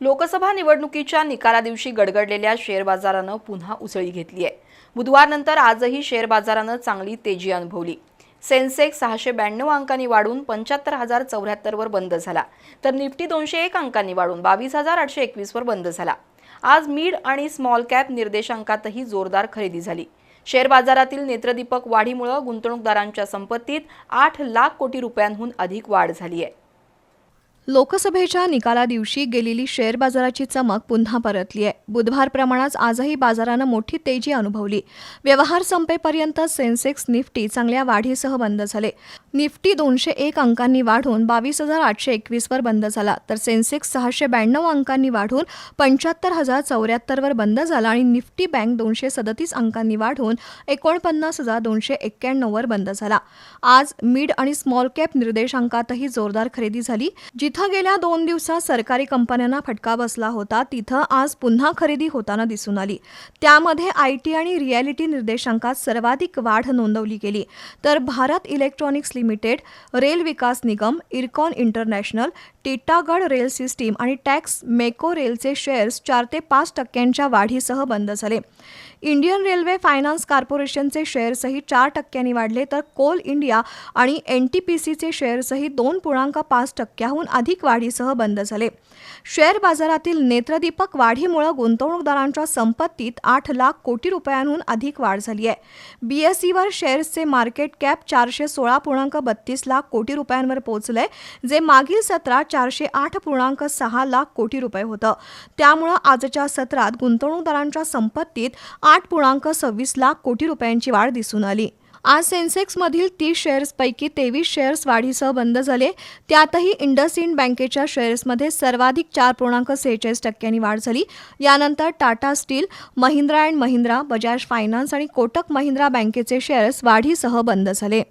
लोकसभा निवडणुकीच्या निकाला दिवशी गडगडलेल्या शेअर बाजारानं पुन्हा उसळी घेतली आहे. बुधवारनंतर आजही शेअर बाजारानं चांगली तेजी अनुभवली. सेन्सेक्स सहाशे ब्याण्णव अंकांनी वाढून पंच्याहत्तर हजार चौऱ्याहत्तरवर बंद झाला. तर निफ्टी दोनशे एक अंकांनी वाढून बावीस हजार आठशे एकवीसवर बंद झाला. आज मिड आणि स्मॉल कॅप निर्देशांकातही जोरदार खरेदी झाली. शेअर बाजारातील नेत्रदीपक वाढीमुळे गुंतवणूकदारांच्या संपत्तीत आठ लाख कोटी रुपयांहून अधिक वाढ झाली आहे. लोकसभेच्या निकाला दिवशी गेलेली शेअर बाजाराची चमक पुन्हा परतली आहे. बुधवारप्रमाणेच आजही बाजारानं मोठी तेजी अनुभवली. व्यवहार संपेपर्यंत सेन्सेक्स निफ्टी चांगल्या वाढीसह बंद झाले. निफ्टी दोनशे एक अंकांनी वाढून बावीस हजार आठशे एकवीसवर बंद झाला. तर सेन्सेक्स सहाशे ब्याण्णव अंकांनी वाढून पंच्याहत्तर हजार चौऱ्याहत्तरवर बंद झाला आणि निफ्टी बँक दोनशे सदतीस अंकांनी वाढून एकोणपन्नास हजार दोनशे एक्क्याण्णववर बंद झाला. आज मिड आणि स्मॉल कॅप निर्देशांकातही जोरदार खरेदी झाली जिथे गेल्या दोन दिवसात सरकारी कंपन्यांना फटका बसला होता. तिथं आज पुन्हा खरेदी होताना दिसून आली. त्यामध्ये आय टी आणि रिॲलिटी निर्देशांकात सर्वाधिक वाढ नोंदवली गेली. तर Bharat electronics limited rail Vikas Nigam Ircon international Titagarh rail system आणि टॅक्स मेको रेलचे शेअर्स चार ते पाच टक्क्यांच्या वाढीसह बंद झाले. इंडियन रेल्वे फायनान्स कॉर्पोरेशनचे शेअर्सही चार टक्क्यांनी वाढले तर कोल इंडिया आणि एन टी पी सीचे शेअर्सही दोन पूर्णांक पाच टक्क्याहून अधिक वाढीसह बंद झाले. शेअर बाजारातील नेत्रदीपक वाढीमुळे गुंतवणूकदारांच्या संपत्तीत आठ लाख कोटी रुपयांहून अधिक वाढ झाली आहे. बीएसईवर शेअर्सचे मार्केट कॅप चारशे सोळा पूर्णांक बत्तीस लाख कोटी रुपयांवर पोहोचलंय जे मागील सत्रात चारशे आठ पूर्णांक सहा लाख कोटी रुपये होतं. त्यामुळं आजच्या सत्रात गुंतवणूकदारांच्या संपत्तीत आठ पूर्णांक सव्वीस लाख कोटी रुपयांची वाढ दिसून आली. आज सेन्सेक्समधील तीस शेअर्सपैकी तेवीस शेअर्स वाढीसह बंद झाले. त्यातही इंडसइंड बँकेच्या शेअर्समध्ये सर्वाधिक चार पूर्णांक सेहेचाळीस टक्क्यांनी वाढ झाली. यानंतर Tata steel Mahindra and Mahindra Bajaj finance आणि कोटक महिंद्रा बँकेचे शेअर्स वाढीसह बंद झाले.